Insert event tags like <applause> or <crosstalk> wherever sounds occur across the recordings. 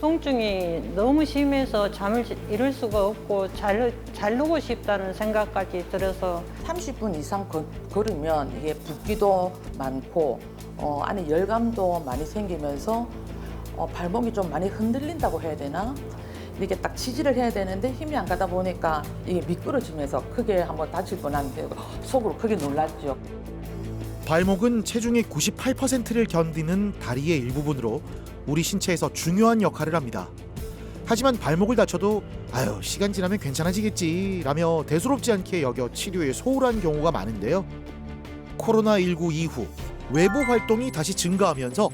통증이 너무 심해서 잠을 이룰 수가 없고 잘, 자르고 싶다는 생각까지 들어서 30분 이상 거- 걸으면 이게 붓기도 많고 어, 안에 열감도 많이 생기면서 어, 발목이 좀 많이 흔들린다고 해야 되나? 이렇게 딱 지지를 해야 되는데 힘이 안 가다 보니까 이게 미끄러지면서 크게 한번 다칠 뻔한데 속으로 크게 놀랐죠. 발목은 체중의 98%를 견디는 다리의 일부분으로 우리 신체에서 중요한 역할을 합니다. 하지만 발목을 다쳐도 아유 시간 지나면 괜찮아지겠지 라며 대수롭지 않게 여겨 치료에 소홀한 경우가 많은데요. 코로나19 이후 외부 활동이 다시 증가하면서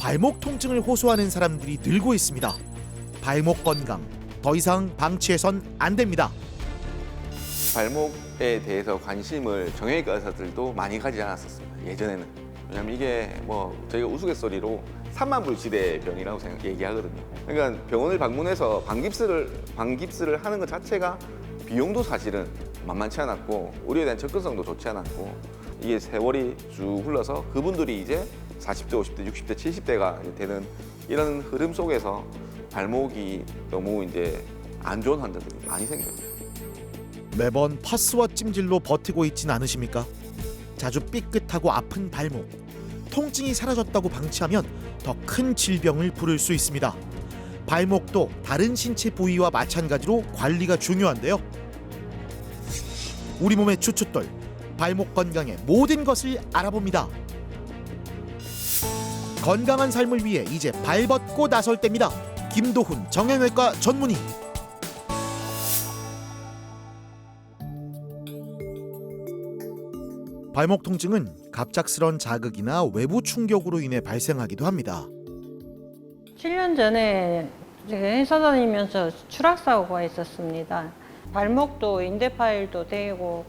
발목 통증을 호소하는 사람들이 늘고 있습니다. 발목 건강 더 이상 방치해선 안 됩니다. 발목에 대해서 관심을 정형외과 의사들도 많이 가지지 않았었습니다. 예전에는. 왜냐면 이게 뭐 저희가 우스갯소리로 3만 불 시대 병이라고 생각, 얘기하거든요. 그러니까 병원을 방문해서 방깁스를 방깁스를 하는 것 자체가 비용도 사실은 만만치 않았고 의료에 대한 접근성도 좋지 않았고 이게 세월이 쭉 흘러서 그분들이 이제 40대, 50대, 60대, 70대가 되는 이런 흐름 속에서 발목이 너무 이제 안 좋은 환자들이 많이 생겨요. 매번 파스와 찜질로 버티고 있진 않으십니까? 자주 삐끗하고 아픈 발목. 통증이 사라졌다고 방치하면 더 큰 질병을 부를 수 있습니다. 발목도 다른 신체 부위와 마찬가지로 관리가 중요한데요. 우리 몸의 주춧돌, 발목 건강의 모든 것을 알아봅니다. 건강한 삶을 위해 이제 발벗고 나설 때입니다. 김도훈 정형외과 전문의. 발목 통증은 갑작스런 자극이나 외부 충격으로 인해 발생하기도 합니다. 7년 전에 회사 다니면서 추락 사고가 있었습니다. 발목도 인대파일도 되고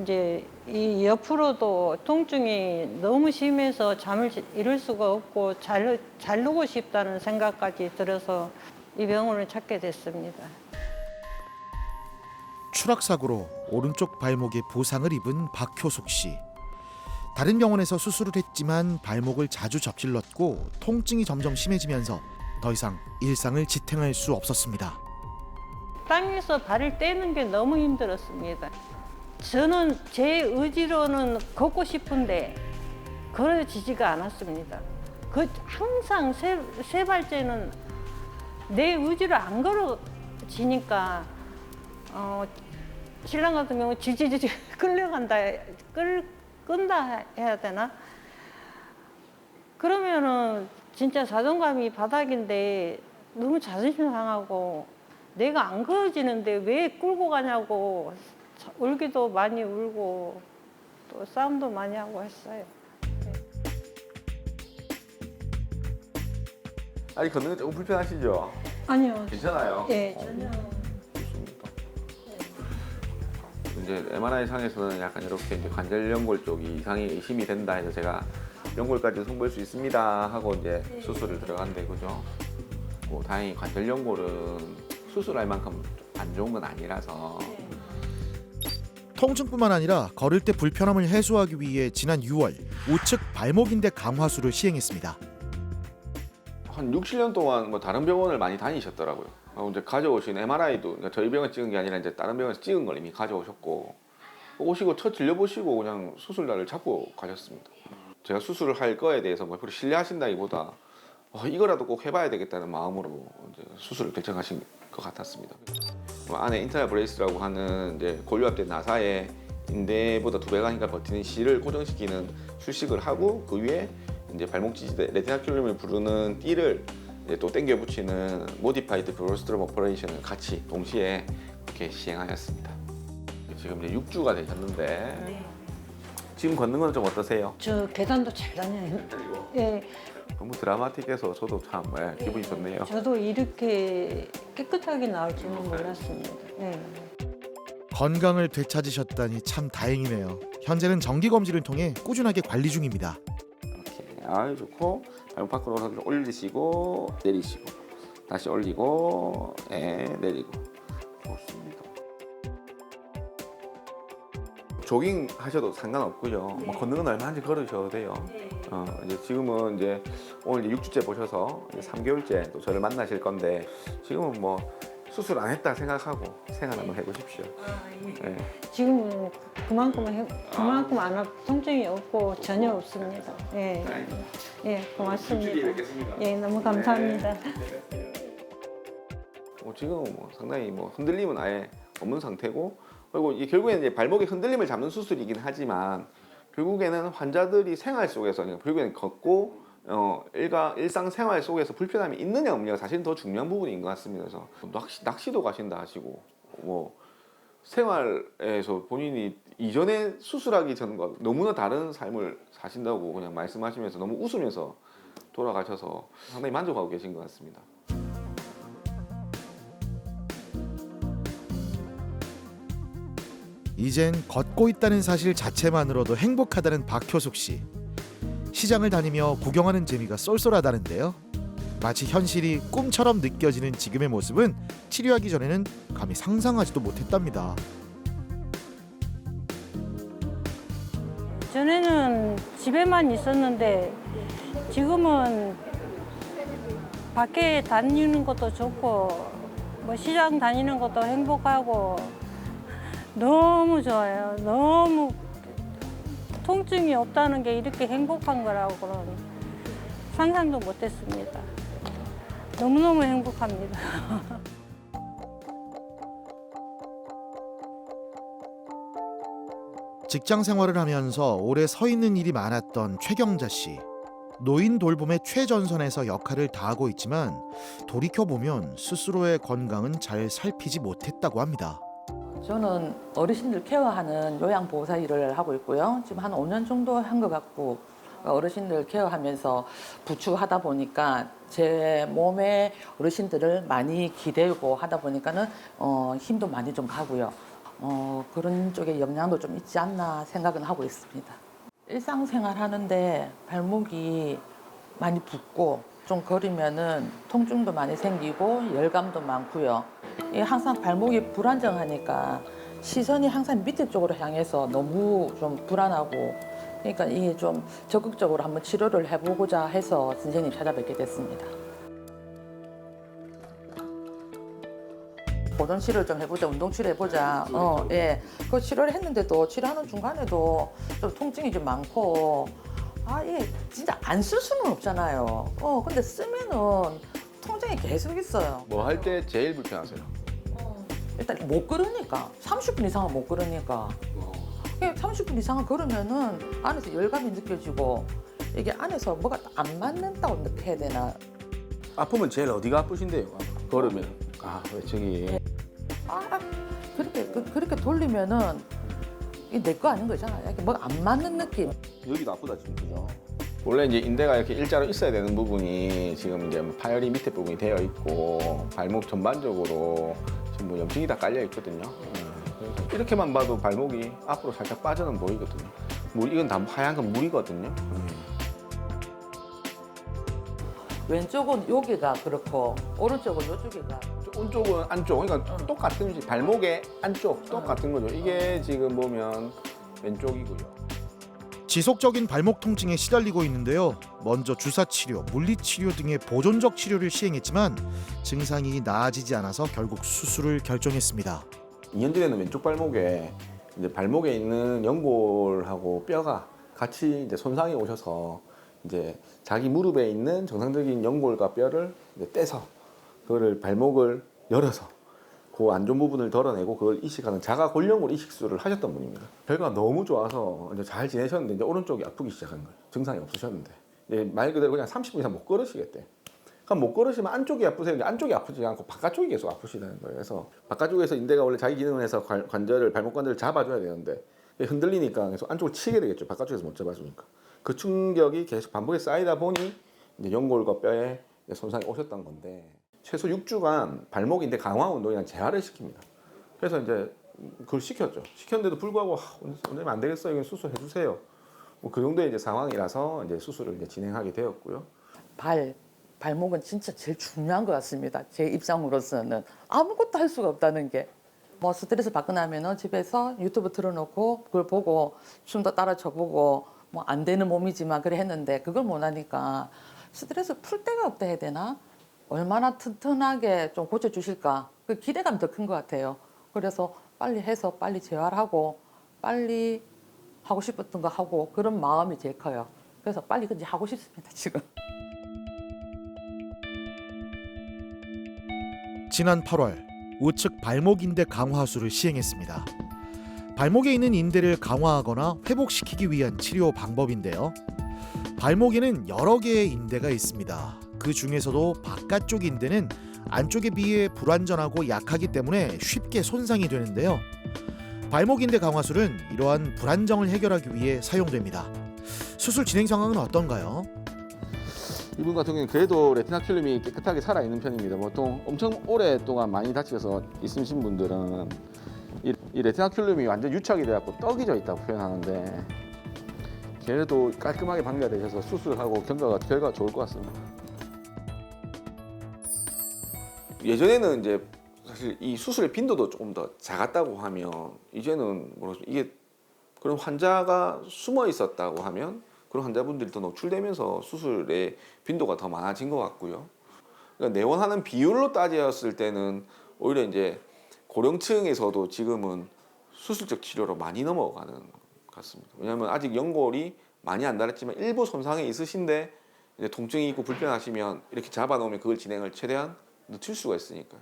이제 이 옆으로도 통증이 너무 심해서 잠을 이룰 수가 없고 잘, 자르고 싶다는 생각까지 들어서 이 병원을 찾게 됐습니다. 추락 사고로 오른쪽 발목에 부상을 입은 박효숙 씨. 다른 병원에서 수술을 했지만 발목을 자주 접질렀고 통증이 점점 심해지면서 더 이상 일상을 지탱할 수 없었습니다. 땅에서 발을 떼는 게 너무 힘들었습니다. 저는 제 의지로는 걷고 싶은데 걸어지지가 않았습니다. 그 항상 세, 세 발째는 내 의지로 안 걸어지니까 어, 신랑 같은 경우 질질질 <laughs> 끌려간다, 끌, 끈다 해야 되나? 그러면은 진짜 자존감이 바닥인데 너무 자존심 상하고 내가 안 걸어지는데 왜 끌고 가냐고 울기도 많이 울고 또 싸움도 많이 하고 했어요. 아니 걷는 게 조금 불편하시죠? 아니요. 괜찮아요. 예, 전혀. 이제 MRI 상에서는 약간 이렇게 이제 관절 연골 쪽이 이상이 의심이 된다 해서 제가 연골까지 송부할 수 있습니다 하고 이제 수술을 들어간대 그죠? 뭐 다행히 관절 연골은 수술할 만큼 안 좋은 건 아니라서 통증뿐만 아니라 걸을 때 불편함을 해소하기 위해 지난 6월 우측 발목인대 강화수를 시행했습니다. 한 6, 7년 동안 뭐 다른 병원을 많이 다니셨더라고요. 어, 이제 가져오신 MRI도 그러니까 저희 병원 찍은 게 아니라 이제 다른 병원에서 찍은 걸 이미 가져오셨고 오시고 첫 진료 보시고 그냥 수술 날을 잡고 가셨습니다. 제가 수술을 할 거에 대해서 뭐 별로 신뢰하신다기보다 어, 이거라도 꼭 해봐야 되겠다는 마음으로 이제 수술을 결정하신 것 같았습니다. 뭐 안에 인터널 브레이스라고 하는 이제 골류합된 나사에 인대보다 두 배가 니까 버티는 실을 고정시키는 수식을 하고 그 위에 이제 발목 지지대 레티나큘럼을 부르는 띠를 이제 또 당겨 붙이는 모디파이드 브로스트롬 오퍼레이션을 같이 동시에 이렇게 시행하였습니다. 지금 이제 6주가 되셨는데 지금 걷는 건 좀 어떠세요? 저 계단도 잘 다녀요. 예, 너무 드라마틱해서 저도 참 예, 기분이 좋네요. 저도 이렇게 깨끗하게 나올 줄은 몰랐습니다. 예. 건강을 되찾으셨다니 참 다행이네요. 현재는 정기 검진을 통해 꾸준하게 관리 중입니다. 이렇게 아유 좋고 밖으로 올리시고 내리시고 다시 올리고 예 내리고 좋습니다. 조깅 하셔도 상관없고요. 뭐 걷는 건 얼마든지 걸으셔도 돼요. 어, 이제 지금은 이제 오늘 이제 6주째 보셔서 이제 3개월째 또 저를 만나실 건데 지금은 뭐 수술 안 했다 생각하고 생활 한번 해보십시오. 예. 지금은 그만큼 해- 그만큼 안 아, 통증이 없고 전혀 없습니다. 예, 예, 고맙습니다. 예, 너무 감사합니다. 뭐 지금은 뭐 상당히 뭐 흔들림은 아예 없는 상태고 그리고 이 결국에는 이제 발목의 흔들림을 잡는 수술이긴 하지만 결국에는 환자들이 생활 속에서 그러니까 결국에는 걷고 어 일가 일상 생활 속에서 불편함이 있느냐 없느냐가 사실 더 중요한 부분인 것 같습니다. 그래서 낚시 낚시도 가신다 하시고 뭐 생활에서 본인이 이전에 수술하기 전과 너무나 다른 삶을 사신다고 그냥 말씀하시면서 너무 웃으면서 돌아가셔서 상당히 만족하고 계신 것 같습니다. 이젠 걷고 있다는 사실 자체만으로도 행복하다는 박효숙 씨. 시장을 다니며 구경하는 재미가 쏠쏠하다는데요. 마치 현실이 꿈처럼 느껴지는 지금의 모습은 치료하기 전에는 감히 상상하지도 못했답니다. 전에는 집에만 있었는데 지금은 밖에 다니는 것도 좋고 뭐 시장 다니는 것도 행복하고 너무 좋아요. 너무 통증이 없다는 게 이렇게 행복한 거라고는 상상도 못했습니다. 너무너무 행복합니다. <laughs> 직장 생활을 하면서 오래 서 있는 일이 많았던 최경자 씨. 노인 돌봄의 최전선에서 역할을 다하고 있지만 돌이켜 보면 스스로의 건강은 잘 살피지 못했다고 합니다. 저는 어르신들 케어하는 요양보호사 일을 하고 있고요. 지금 한 5년 정도 한 것 같고 어르신들 케어하면서 부추하다 보니까 제 몸에 어르신들을 많이 기대고 하다 보니까는 어, 힘도 많이 좀 가고요. 어, 그런 쪽에 영향도 좀 있지 않나 생각은 하고 있습니다. 일상생활 하는데 발목이 많이 붓고 좀 걸으면은 통증도 많이 생기고 열감도 많고요. 이게 항상 발목이 불안정하니까 시선이 항상 밑에 쪽으로 향해서 너무 좀 불안하고 그러니까 이게 좀 적극적으로 한번 치료를 해보고자 해서 선생님 찾아뵙게 됐습니다. 보존 치료를 좀 해보자, 운동 치료 해보자. 어, 예. 그 치료를 했는데도 치료하는 중간에도 좀 통증이 좀 많고 아, 이게 진짜 안 쓸 수는 없잖아요. 어, 근데 쓰면은 통증이 계속 있어요. 뭐 할 때 제일 불편하세요? 일단 못 걸으니까 30분 이상은 못 걸으니까 이게 30분 이상은 걸으면은 안에서 열감이 느껴지고 이게 안에서 뭐가 안 맞는다고 느껴야 되나 아프면 제일 어디가 아프신데요? 걸으면 아 왜 저기 아 그렇게 그, 그렇게 돌리면은 내 거 아닌 거잖아 이게 뭐가 안 맞는 느낌 여기도 아프다 지금 그죠? 원래 이제 인대가 이렇게 일자로 있어야 되는 부분이 지금 이제 파열이 밑에 부분이 되어 있고 발목 전반적으로 지금 뭐 염증이 다 깔려 있거든요. 예, 그래서 이렇게만 봐도 발목이 앞으로 살짝 빠져는 보이거든요. 물 이건 다 하얀 건 물이거든요. 왼쪽은 여기가 그렇고 오른쪽은 이쪽이가 오른쪽은 안쪽, 그러니까 똑같은 지 발목의 안쪽 똑같은 거죠. 이게 지금 보면 왼쪽이고요. 지속적인 발목 통증에 시달리고 있는데요. 먼저 주사 치료, 물리 치료 등의 보존적 치료를 시행했지만 증상이 나아지지 않아서 결국 수술을 결정했습니다. 2년 전에는 왼쪽 발목에 이제 발목에 있는 연골하고 뼈가 같이 이제 손상이 오셔서 이제 자기 무릎에 있는 정상적인 연골과 뼈를 이제 떼서 그거를 발목을 열어서 그 안 좋은 부분을 덜어내고 그걸 이식하는 자가 골연골 이식술을 하셨던 분입니다. 결과가 너무 좋아서 이제 잘 지내셨는데 이제 오른쪽이 아프기 시작한 거예요. 증상이 없으셨는데 말 그대로 그냥 30분 이상 못 걸으시겠대. 그럼 못 걸으시면 안쪽이 아프세요. 안쪽이 아프지 않고 바깥쪽이 계속 아프시다는 거예요. 그래서 바깥쪽에서 인대가 원래 자기 기능을 해서 관- 관절을 발목 관절을 잡아줘야 되는데 흔들리니까 계속 안쪽을 치게 되겠죠. 바깥쪽에서 못 잡아주니까 그 충격이 계속 반복에 쌓이다 보니 이제 연골과 뼈에 손상이 오셨던 건데 최소 6주간 발목 인대 강화 운동이랑 재활을 시킵니다. 그래서 이제 그걸 시켰죠. 시켰는데도 불구하고 아, 원장님 안 되겠어요. 이건 수술해 주세요. 뭐 그 정도의 이제 상황이라서 이제 수술을 이제 진행하게 되었고요. 발 발목은 진짜 제일 중요한 것 같습니다 제 입장으로서는 아무것도 할 수가 없다는 게 뭐 스트레스 받고 나면은 집에서 유튜브 틀어놓고 그걸 보고 춤도 따라 춰보고 뭐 안 되는 몸이지만 그래 했는데 그걸 못 하니까 스트레스 풀 데가 없다 해야 되나? 얼마나 튼튼하게 좀 고쳐주실까? 그 기대감이 더 큰 것 같아요. 그래서 빨리 해서 빨리 재활하고 빨리 하고 싶었던 거 하고 그런 마음이 제일 커요. 그래서 빨리 그냥 하고 싶습니다, 지금. <laughs> 지난 8월 우측 발목 인대 강화술을 시행했습니다. 발목에 있는 인대를 강화하거나 회복시키기 위한 치료 방법인데요. 발목에는 여러 개의 인대가 있습니다. 그 중에서도 바깥쪽 인대는 안쪽에 비해 불완전하고 약하기 때문에 쉽게 손상이 되는데요. 발목 인대 강화술은 이러한 불안정을 해결하기 위해 사용됩니다. 수술 진행 상황은 어떤가요? 이분 같은 경우는 그래도 레티나큘럼이 깨끗하게 살아 있는 편입니다. 보통 엄청 오랫동안 많이 다치셔서 있으신 분들은 이, 이 레티나큘럼이 완전 유착이 돼갖고 떡이 져 있다고 표현하는데 그래도 깔끔하게 방지가 되셔서 수술하고 경과가 결과가 좋을 것 같습니다. 예전에는 이제 사실 이 수술의 빈도도 조금 더 작았다고 하면 이제는 뭐라 이게 그런 환자가 숨어 있었다고 하면 그런 환자분들이 더 노출되면서 수술의 빈도가 더 많아진 것 같고요. 그러니까 내원하는 비율로 따졌을 때는 오히려 이제 고령층에서도 지금은 수술적 치료로 많이 넘어가는 것 같습니다. 왜냐하면 아직 연골이 많이 안 닳았지만 일부 손상이 있으신데 이제 통증이 있고 불편하시면 이렇게 잡아놓으면 그걸 진행을 최대한 늦출 수가 있으니까요.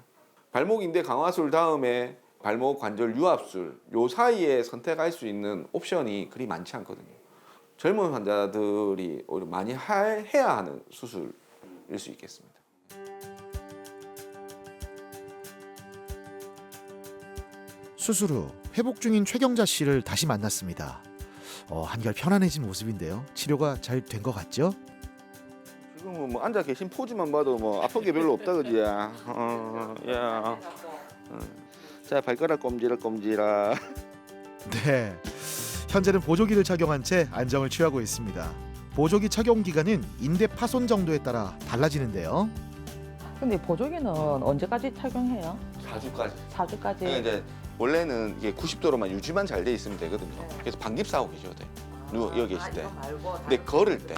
발목 인대 강화술 다음에 발목 관절 유압술 요 사이에 선택할 수 있는 옵션이 그리 많지 않거든요. 젊은 환자들이 오히려 많이 하- 해야 하는 수술일 수 있겠습니다. 수술 후 회복 중인 최경자 씨를 다시 만났습니다. 어, 한결 편안해진 모습인데요. 치료가 잘 된 것 같죠? 지금은 뭐 앉아 계신 포즈만 봐도 뭐 아픈 게 별로 없다 그지 야. 어, 야. 어. 자 발가락 꼼지락 꼼지락. <laughs> 네. 현재는 보조기를 착용한 채 안정을 취하고 있습니다. 보조기 착용 기간은 인대 파손 정도에 따라 달라지는데요. 근데 보조기는 언제까지 착용해요? 4주까지. 4주까지. 그러니까 이제 원래는 이게 90도로만 유지만 잘 돼 있으면 되거든요. 그래서 방깁사 하고 계셔도 돼. 누워 여기 계실 때. 근데 걸을 때.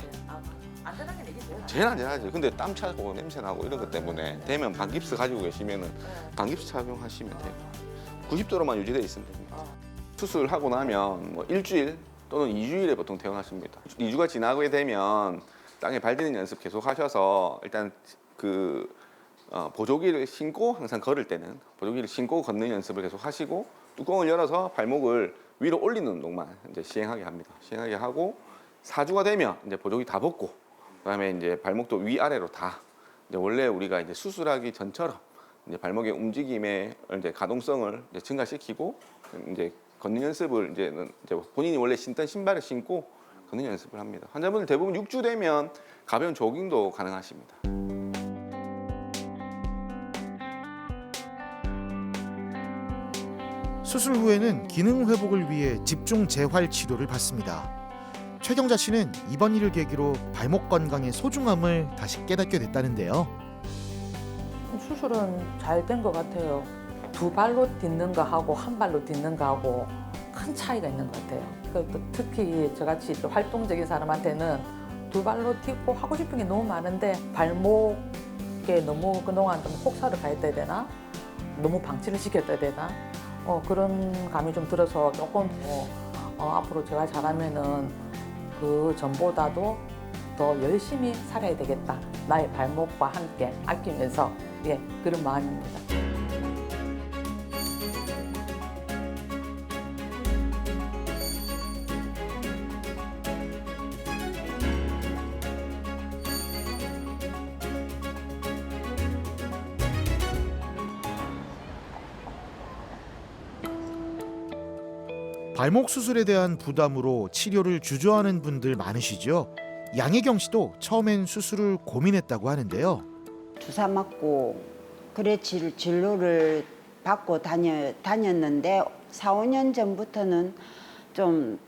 안전하게 제일 안전하지. 근데 땀 차고 냄새 나고 이런 것 때문에 되면 방깁스 가지고 계시면은 방깁스 착용하시면 돼요. 90도로만 유지돼 있으면 됩니다. 수술하고 나면 뭐 일주일 또는 2주일에 보통 퇴원하십니다. 2주가 지나게 되면 땅에 발디는 연습 계속 하셔서 일단 그 어, 보조기를 신고 항상 걸을 때는 보조기를 신고 걷는 연습을 계속 하시고 뚜껑을 열어서 발목을 위로 올리는 운동만 이제 시행하게 합니다. 시행하게 하고 4주가 되면 이제 보조기 다 벗고 그다음에 이제 발목도 위아래로 다 원래 우리가 이제 수술하기 전처럼 이제 발목의 움직임의 이제 가동성을 이제 증가시키고 이제 걷는 연습을 이제는 이제 본인이 원래 신던 신발을 신고 걷는 연습을 합니다. 환자분들 대부분 6주 되면 가벼운 조깅도 가능하십니다. 수술 후에는 기능 회복을 위해 집중 재활 치료를 받습니다. 최경자 씨는 이번 일을 계기로 발목 건강의 소중함을 다시 깨닫게 됐다는데요. 수술은 잘 된 것 같아요. 두 발로 딛는 거 하고 한 발로 딛는 거 하고 큰 차이가 있는 것 같아요. 그또 특히 저같이 또 활동적인 사람한테는 두 발로 딛고 하고 싶은 게 너무 많은데 발목에 너무 그동안 좀 혹사를 가했다 해야 되나? 너무 방치를 시켰다 되나? 어, 그런 감이 좀 들어서 조금 더 어, 앞으로 제가 잘하면은 그 전보다도 더 열심히 살아야 되겠다. 나의 발목과 함께 아끼면서 예 그런 마음입니다. 발목 수술에 대한 부담으로 치료를 주저하는 분들 많으시죠? 양혜경 씨도 처음엔 수술을 고민했다고 하는데요. 주사 맞고 그래 진, 진료를 받고 다녀, 다녔는데 4, 5년 전부터는 좀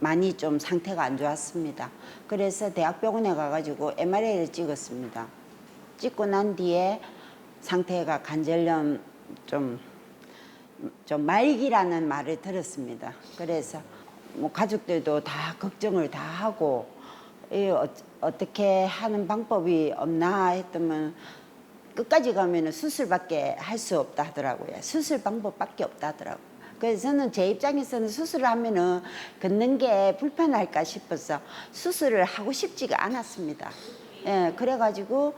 많이 좀 상태가 안 좋았습니다. 그래서 대학병원에 가가지고 MRI를 찍었습니다. 찍고 난 뒤에 상태가 관절염 좀 좀 말기라는 말을 들었습니다. 그래서 뭐 가족들도 다 걱정을 다 하고 이 어, 어떻게 하는 방법이 없나 했더만 끝까지 가면은 수술밖에 할 수 없다 하더라고요. 수술 방법밖에 없다 하더라고요. 그래서 저는 제 입장에서는 수술을 하면은 걷는 게 불편할까 싶어서 수술을 하고 싶지가 않았습니다. 예, 그래가지고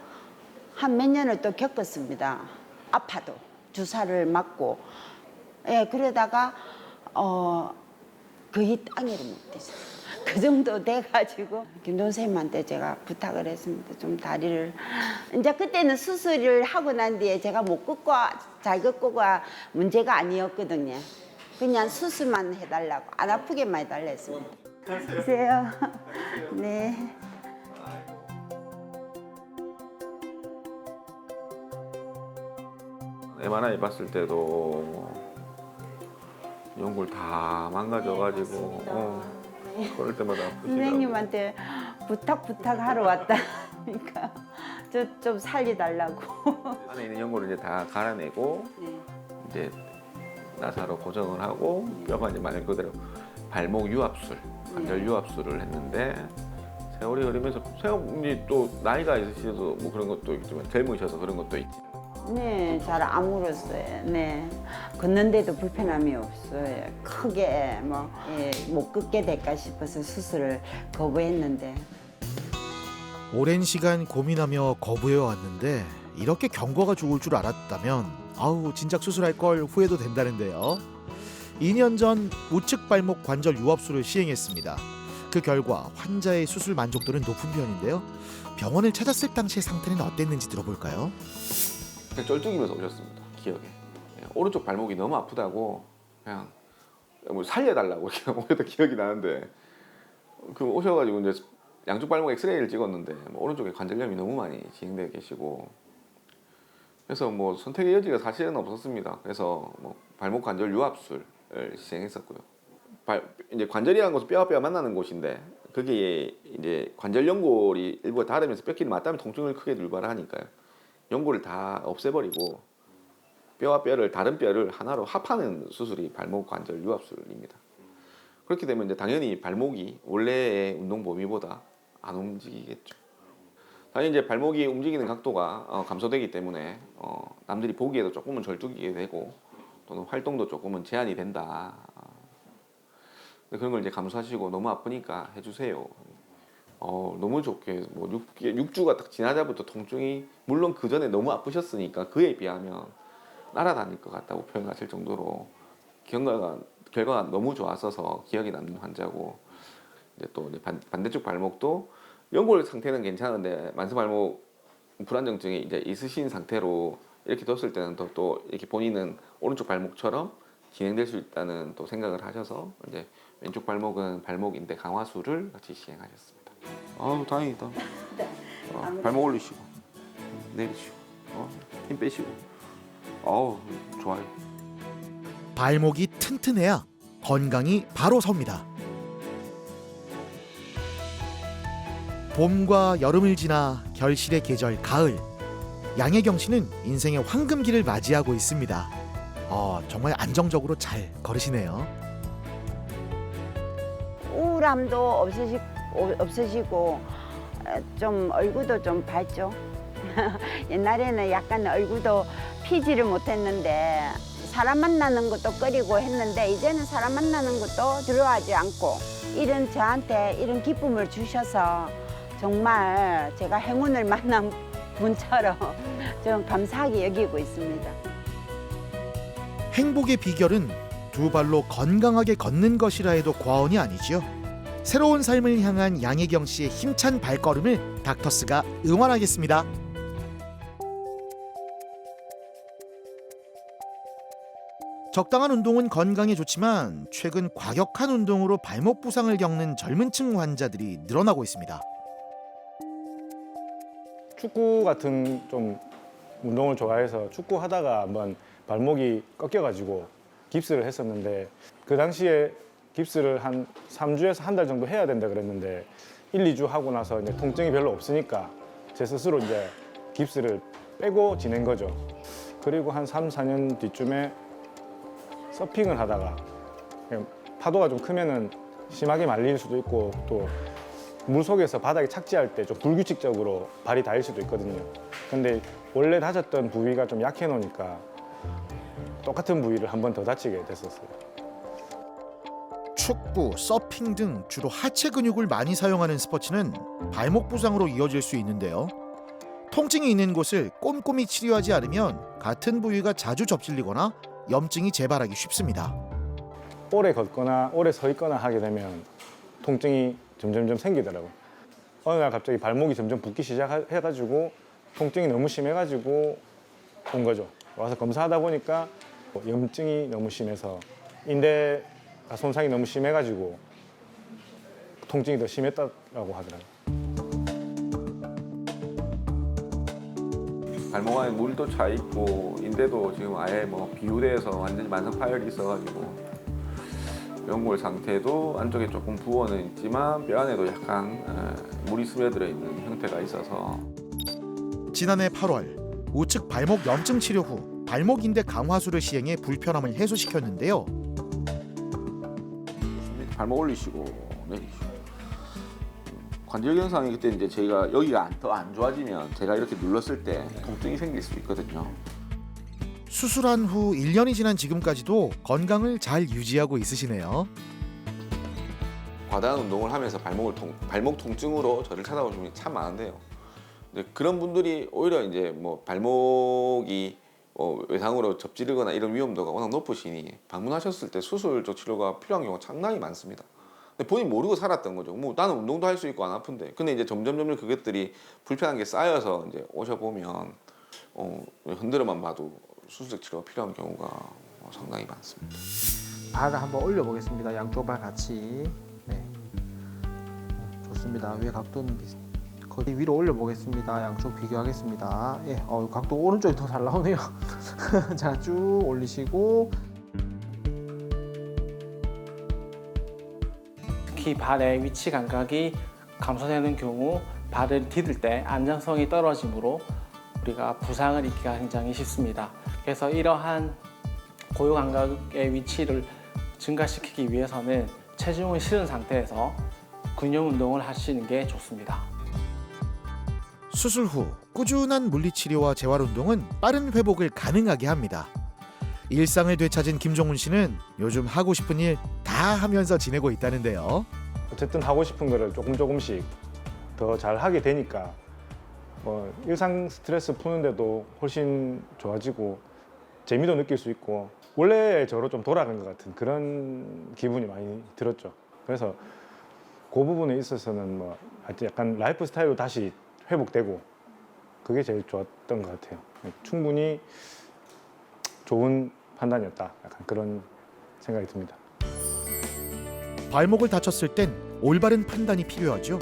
한 몇 년을 또 겪었습니다. 아파도 주사를 맞고, 예, 그러다가 어 거의 땅에를 못 대서 그 정도 돼가지고 김동 선생님한테 제가 부탁을 했습니다. 좀 다리를 이제 그때는 수술을 하고 난 뒤에 제가 못 걷고 잘 걷고가 문제가 아니었거든요. 그냥 수술만 해달라고 안 아프게만 해달라 했습니다. 주세요. <laughs> 네. MRI 봤을 때도 연골 다 망가져가지고 어, 그럴 때마다 <laughs> 아프시더라고요. 선생님한테 부탁 부탁하러 왔다니까 <laughs> 저 좀 살려달라고. <laughs> 안에 있는 연골을 이제 다 갈아내고 네. 이제 나사로 고정을 하고 뼈가 이제 말 그대로 발목 유압술, 관절 유압술을 했는데 세월이 흐르면서 세월이 또 나이가 있으셔서 뭐 그런 것도 있지만 젊으셔서 그런 것도 있지. 네, 잘 안 물었어요. 네, 걷는데도 불편함이 없어요. 크게 뭐, 예, 못 걷게 될까 싶어서 수술을 거부했는데 오랜 시간 고민하며 거부해 왔는데 이렇게 경과가 좋을 줄 알았다면 아우 진작 수술할 걸 후회도 된다는데요. 2년 전 우측 발목 관절 유압술을 시행했습니다. 그 결과 환자의 수술 만족도는 높은 편인데요. 병원을 찾았을 당시의 상태는 어땠는지 들어볼까요? 그냥 쩔뚝이면서 오셨습니다. 기억에 예, 오른쪽 발목이 너무 아프다고 그냥 뭐 살려달라고 <laughs> 이렇게 오셨던 기억이 나는데 그 오셔가지고 이제 양쪽 발목 엑스레이를 찍었는데 뭐 오른쪽에 관절염이 너무 많이 진행되어 계시고 그래서 뭐 선택의 여지가 사실은 없었습니다. 그래서 뭐 발목 관절 유압술을 시행했었고요. 발, 이제 관절이라는 것은 뼈와 뼈가 만나는 곳인데 그게 이제 관절 연골이 일부가 닳으면서 뼈끼리 맞닿으면 통증을 크게 유발하니까요. 연골을 다 없애버리고 뼈와 뼈를 다른 뼈를 하나로 합하는 수술이 발목 관절 유압술입니다. 그렇게 되면 이제 당연히 발목이 원래의 운동 범위보다 안 움직이겠죠. 당연히 이제 발목이 움직이는 각도가 어, 감소되기 때문에 어, 남들이 보기에도 조금은 절뚝이게 되고 또는 활동도 조금은 제한이 된다. 어, 그런 걸 이제 감수하시고 너무 아프니까 해주세요. 어, 너무 좋게 뭐 6, 주가 딱 지나자부터 통증이 물론 그 전에 너무 아프셨으니까 그에 비하면 날아다닐 것 같다고 표현하실 정도로 결과가 결과가 너무 좋았어서 기억에 남는 환자고 이제 또 이제 반, 반대쪽 발목도 연골 상태는 괜찮은데 만성 발목 불안정증이 이제 있으신 상태로 이렇게 뒀을 때는 더또 이렇게 본인은 오른쪽 발목처럼 진행될 수 있다는 또 생각을 하셔서 이제 왼쪽 발목은 발목 인대 강화술을 같이 시행하셨습니다. 아우 다행이다. 어, 발목 올리시고 내리시고 어, 힘 빼시고. 아우 좋아요. 발목이 튼튼해야 건강이 바로 섭니다. 봄과 여름을 지나 결실의 계절 가을. 양혜경 씨는 인생의 황금기를 맞이하고 있습니다. 어, 정말 안정적으로 잘 걸으시네요. 우울함도 없으시, 어, 없으시고 어, 좀 얼굴도 좀 밝죠. <laughs> 옛날에는 약간 얼굴도 피지를 못했는데 사람 만나는 것도 꺼리고 했는데 이제는 사람 만나는 것도 두려워하지 않고 이런 저한테 이런 기쁨을 주셔서 정말 제가 행운을 만난 <laughs> 분처럼 좀 감사하게 여기고 있습니다. 행복의 비결은 두 발로 건강하게 걷는 것이라 해도 과언이 아니지요. 새로운 삶을 향한 양혜경 씨의 힘찬 발걸음을 닥터스가 응원하겠습니다. 적당한 운동은 건강에 좋지만 최근 과격한 운동으로 발목 부상을 겪는 젊은 층 환자들이 늘어나고 있습니다. 축구 같은 좀 운동을 좋아해서 축구 하다가 한번 발목이 꺾여가지고 깁스를 했었는데 그 당시에 깁스를 한 3주에서 한 달 정도 해야 된다 그랬는데 1, 2주 하고 나서 이제 통증이 별로 없으니까 제 스스로 이제 깁스를 빼고 지낸 거죠. 그리고 한 3, 4년 뒤쯤에 서핑을 하다가 그냥 파도가 좀 크면은 심하게 말릴 수도 있고 또 물속에서 바닥에 착지할 때 좀 불규칙적으로 발이 닿을 수도 있거든요. 근데 원래 다쳤던 부위가 좀 약해 놓으니까 똑같은 부위를 한 번 더 다치게 됐었어요. 축구, 서핑 등 주로 하체 근육을 많이 사용하는 스포츠는 발목 부상으로 이어질 수 있는데요. 통증이 있는 곳을 꼼꼼히 치료하지 않으면 같은 부위가 자주 접질리거나 염증이 재발하기 쉽습니다. 오래 걷거나 오래 서 있거나 하게 되면 통증이 점점점 생기더라고요. 어느 날 갑자기 발목이 점점 붓기 시작해가지고 통증이 너무 심해가지고 온 거죠. 와서 검사하다 보니까 염증이 너무 심해서 인대가 손상이 너무 심해가지고 통증이 더 심했다고 하더라고요. 발목 안에 물도 차 있고 인대도 지금 아예 뭐 비우대에서 완전히 만성 파열이 있어가지고 연골 상태도 안쪽에 조금 부어는 있지만 뼈 안에도 약간 에, 물이 스며들어 있는 형태가 있어서 지난해 8월 우측 발목 염증 치료 후 발목 인대 강화술을 시행해 불편함을 해소시켰는데요. 발목 올리시고 내리시고 관절 경상이 그때 이제 저희가 여기가 더 안 좋아지면 제가 이렇게 눌렀을 때 통증이 생길 수 있거든요. 수술한 후 1년이 지난 지금까지도 건강을 잘 유지하고 있으시네요. 과다한 운동을 하면서 발목을 통, 발목 통증으로 저를 찾아오시는 분이 참 많은데요. 이제 그런 분들이 오히려 이제 뭐 발목이 어, 외상으로 접지르거나 이런 위험도가 워낙 높으시니 방문하셨을 때 수술적 치료가 필요한 경우가 상당히 많습니다. 근데 본인 모르고 살았던 거죠. 뭐 나는 운동도 할 수 있고 안 아픈데. 근데 이제 점점 점점 그것들이 불편한 게 쌓여서 이제 오셔 보면 어, 흔들어만 봐도 수술적 치료가 필요한 경우가 어, 상당히 많습니다. 발을 한번 올려보겠습니다. 양쪽 발 같이. 네. 좋습니다. 위에 각도는 비슷. 거기 위로 올려 보겠습니다. 양쪽 비교하겠습니다. 예, 어, 각도 오른쪽이 더 잘 나오네요. <laughs> 자, 쭉 올리시고 특히 발의 위치 감각이 감소되는 경우 발을 디딜 때 안정성이 떨어지므로 우리가 부상을 입기가 굉장히 쉽습니다. 그래서 이러한 고유 감각의 위치를 증가시키기 위해서는 체중을 실은 상태에서 근력 운동을 하시는 게 좋습니다. 수술 후 꾸준한 물리치료와 재활운동은 빠른 회복을 가능하게 합니다. 일상을 되찾은 김종훈 씨는 요즘 하고 싶은 일 다 하면서 지내고 있다는데요. 어쨌든 하고 싶은 거를 조금 조금씩 더 잘 하게 되니까 뭐 일상 스트레스 푸는데도 훨씬 좋아지고 재미도 느낄 수 있고 원래 저로 좀 돌아간 것 같은 그런 기분이 많이 들었죠. 그래서 그 부분에 있어서는 뭐 약간 라이프 스타일로 다시 회복되고 그게 제일 좋았던 것 같아요. 충분히 좋은 판단이었다. 약간 그런 생각이 듭니다. 발목을 다쳤을 땐 올바른 판단이 필요하죠.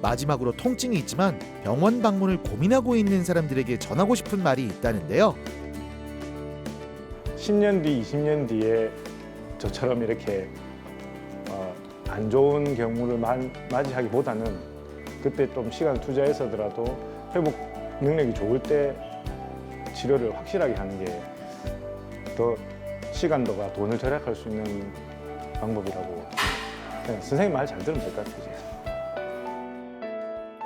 마지막으로 통증이 있지만 병원 방문을 고민하고 있는 사람들에게 전하고 싶은 말이 있다는데요. 10년 뒤, 20년 뒤에 저처럼 이렇게 어, 안 좋은 경우를 만- 맞이하기보다는 그때 좀 시간 투자해서더라도 회복 능력이 좋을 때 치료를 확실하게 하는 게 더 시간도가 돈을 절약할 수 있는 방법이라고 그냥 선생님 말 잘 들으면 될 것 같아요.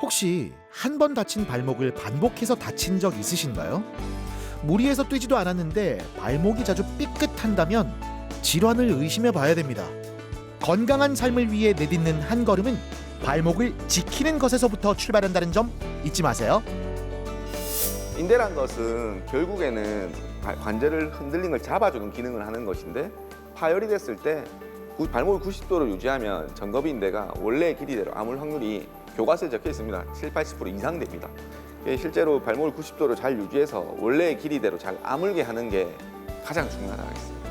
혹시 한 번 다친 발목을 반복해서 다친 적 있으신가요? 무리해서 뛰지도 않았는데 발목이 자주 삐끗한다면 질환을 의심해 봐야 됩니다. 건강한 삶을 위해 내딛는 한 걸음은 발목을 지키는 것에서부터 출발한다는 점 잊지 마세요. 인대란 것은 결국에는 발- 관절을 흔들린 걸 잡아주는 기능을 하는 것인데 파열이 됐을 때 구- 발목을 90도로 유지하면 정거비 인대가 원래 길이대로 아물 확률이 교과서에 적혀 있습니다. 7, 80% 이상 됩니다. 예, 실제로 발목을 90도로 잘 유지해서 원래의 길이대로 잘 아물게 하는 게 가장 중요하다고 했습니다.